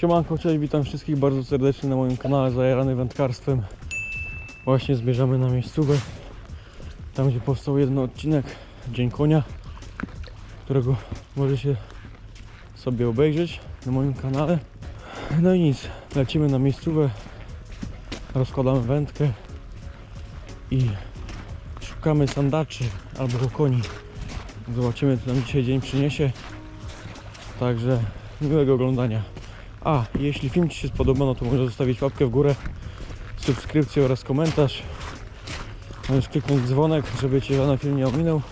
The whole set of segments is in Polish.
Siemanko, cześć, witam wszystkich bardzo serdecznie na moim kanale Zajarany Wędkarstwem. Właśnie zmierzamy na miejscówę, tam gdzie powstał jeden odcinek, Dzień Konia, którego możecie sobie obejrzeć na moim kanale. No i nic, lecimy na miejscówę, rozkładamy wędkę i szukamy sandaczy albo koni. Zobaczymy, co nam dzisiaj dzień przyniesie. Także miłego oglądania. A, jeśli film Ci się spodoba, no to możesz zostawić łapkę w górę, subskrypcję oraz komentarz. Możesz kliknąć dzwonek, żeby Cię żaden film nie ominął.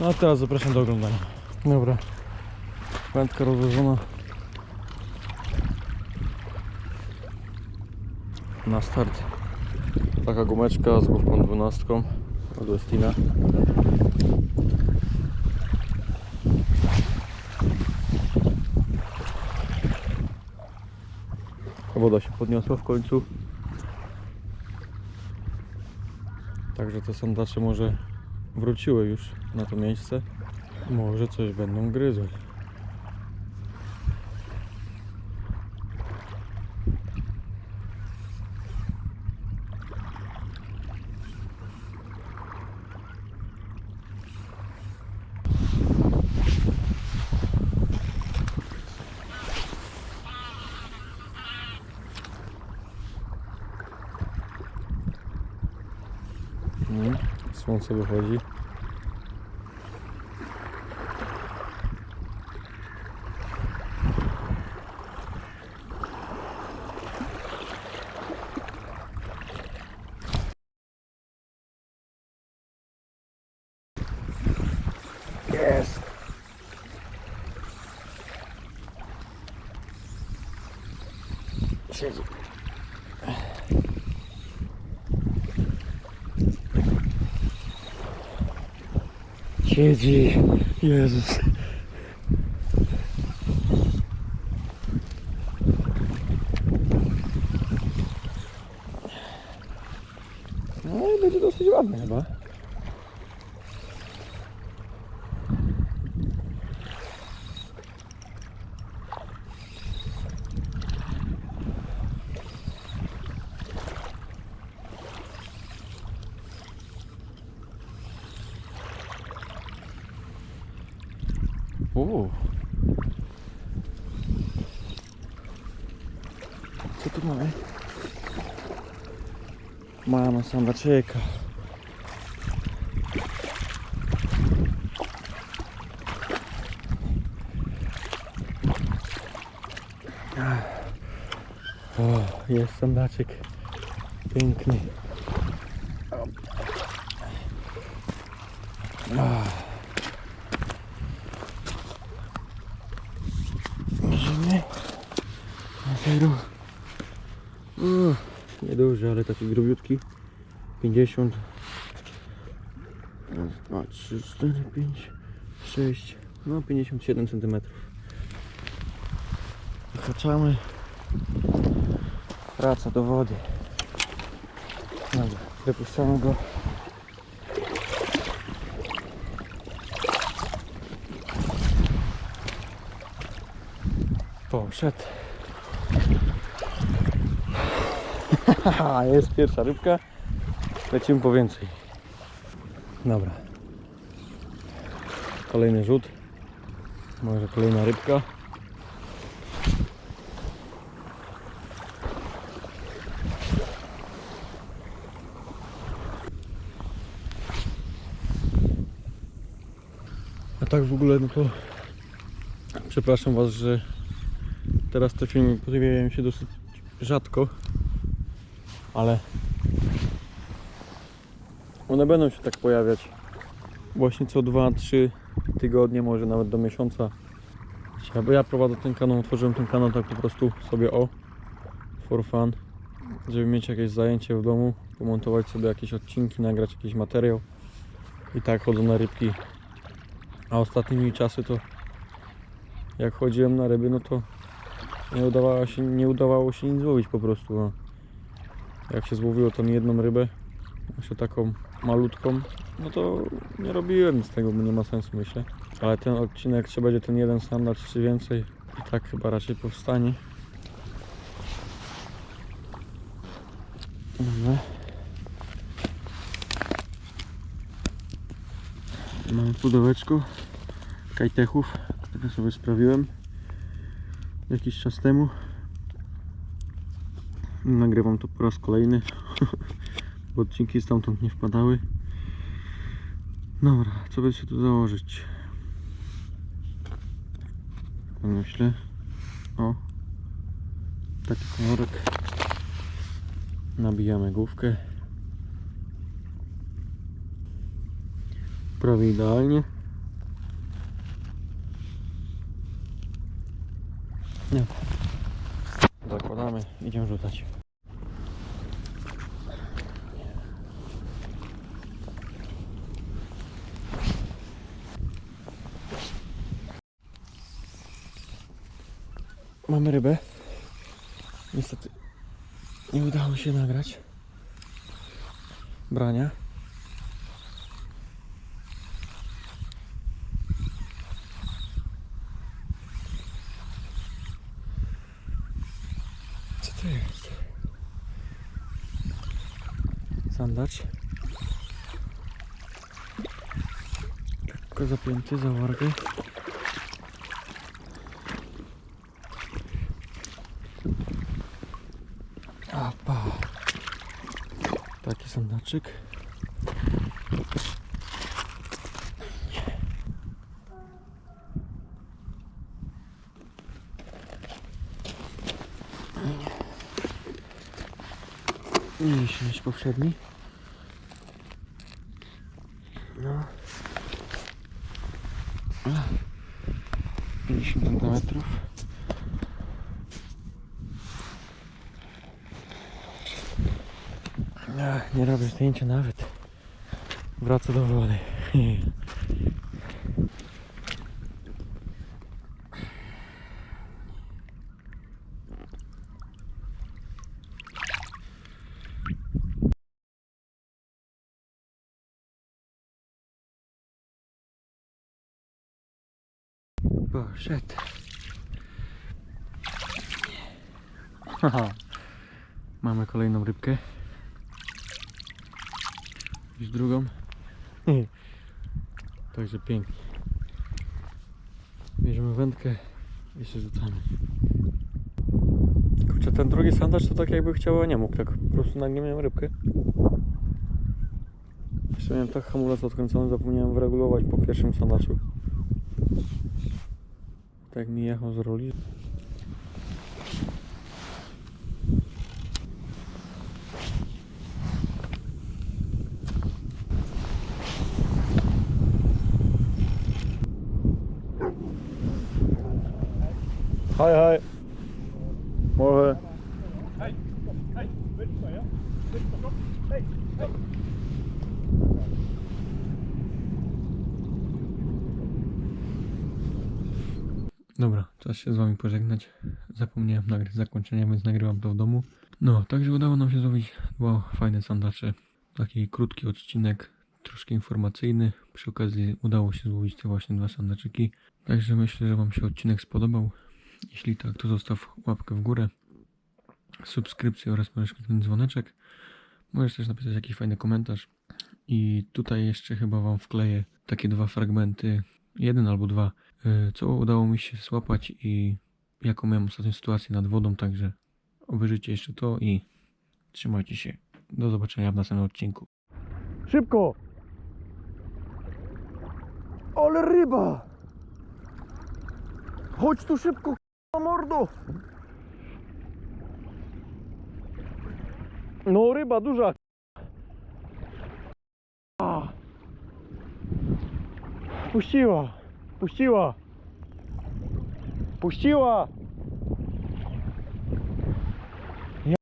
No a teraz zapraszam do oglądania. Dobra, wędka rozłożona. Na start. Taka gumeczka z główką 12 od Westina. Woda się podniosła w końcu. Także te sandacze może wróciły już na to miejsce. Może coś będą gryzły. Słońce wychodzi. Jest. Siedzi. Siedzi. Jezus. No i będzie dosyć ładny chyba. Uuu. Co tu mamy? Mama sandaczeka. O, jest sandaczek. Piękny. Ah. Nieduży, ale taki grubiutki. 50. Raz, dwa, trzy, cztery, pięć, sześć. No 57 cm. Wyhaczamy. Wraca do wody. Dobra, wypuszczamy go. Poszedł. Haha, jest pierwsza rybka. Lecimy po więcej. Dobra. Kolejny rzut. Może kolejna rybka. A tak w ogóle no to przepraszam was, że teraz te filmy pojawiają się dosyć rzadko, ale one będą się tak pojawiać właśnie co 2-3 tygodnie, może nawet do miesiąca. Bo ja prowadzę ten kanał, otworzyłem ten kanał tak po prostu sobie o for fun, żeby mieć jakieś zajęcie w domu, pomontować sobie jakieś odcinki, nagrać jakiś materiał i tak chodzę na rybki. A ostatnimi czasy to jak chodziłem na ryby, no to nie udawało się, nie udawało się nic złowić po prostu. No jak się złowiło tą jedną rybę, właśnie taką malutką, no to nie robiłem z tego, bo nie ma sensu myślę. Ale ten odcinek, czy będzie ten jeden standard, czy więcej, i tak chyba raczej powstanie. Dobra. Mamy pudełeczko kajtechów, które sobie sprawiłem jakiś czas temu. Nagrywam to po raz kolejny, bo odcinki stamtąd nie wpadały. Dobra, co by się tu założyć? Myślę. O, taki komórek. Nabijamy główkę. Prawie idealnie. Nie. Zakładamy, idziemy rzucać. Mamy rybę. Niestety nie udało się nagrać brania. Sandacz. Lekko zapięty za wargę. Apa. Taki sandaczyk. Mniejszy niż poprzedni. No. Ach. 50 centymetrów. Ach, nie robię zdjęcia nawet. Wraca do wody. Poszedł. Haha. Mamy kolejną rybkę. Już drugą. Także pięknie. Bierzemy wędkę i się rzucamy. Kurczę, ten drugi sandacz to tak jakby chciał, a nie mógł. Tak po prostu nagle miałem rybkę. Jeszcze miałem tak hamulec odkręcony, zapomniałem wyregulować po pierwszym sandaczu. Tak mi jechał z roli. Hej, hej. Może. Dobra, czas się z wami pożegnać. Zapomniałem nagrać zakończenia, więc nagrywam to w domu. No, także udało nam się zrobić dwa fajne sandacze. Taki krótki odcinek, troszkę informacyjny. Przy okazji udało się złowić te właśnie dwa sandaczyki. Także myślę, że wam się odcinek spodobał. Jeśli tak, to zostaw łapkę w górę, subskrypcję oraz możesz ten dzwoneczek. Możesz też napisać jakiś fajny komentarz. I tutaj jeszcze chyba wam wkleję takie dwa fragmenty, jeden albo dwa, co udało mi się złapać i jaką miałem ostatnią sytuację nad wodą, także obejrzyjcie jeszcze to i trzymajcie się. Do zobaczenia w następnym odcinku. Szybko! Ale ryba! Chodź tu szybko, mordo! No ryba duża. Puściła, puściła. Puściła. Ja.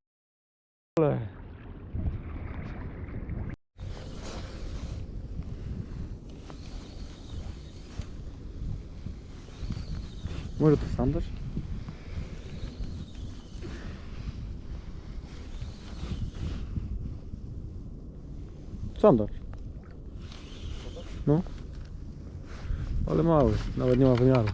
Może to sandaż? Sandaż. No. Ale mały, nawet nie ma wymiaru.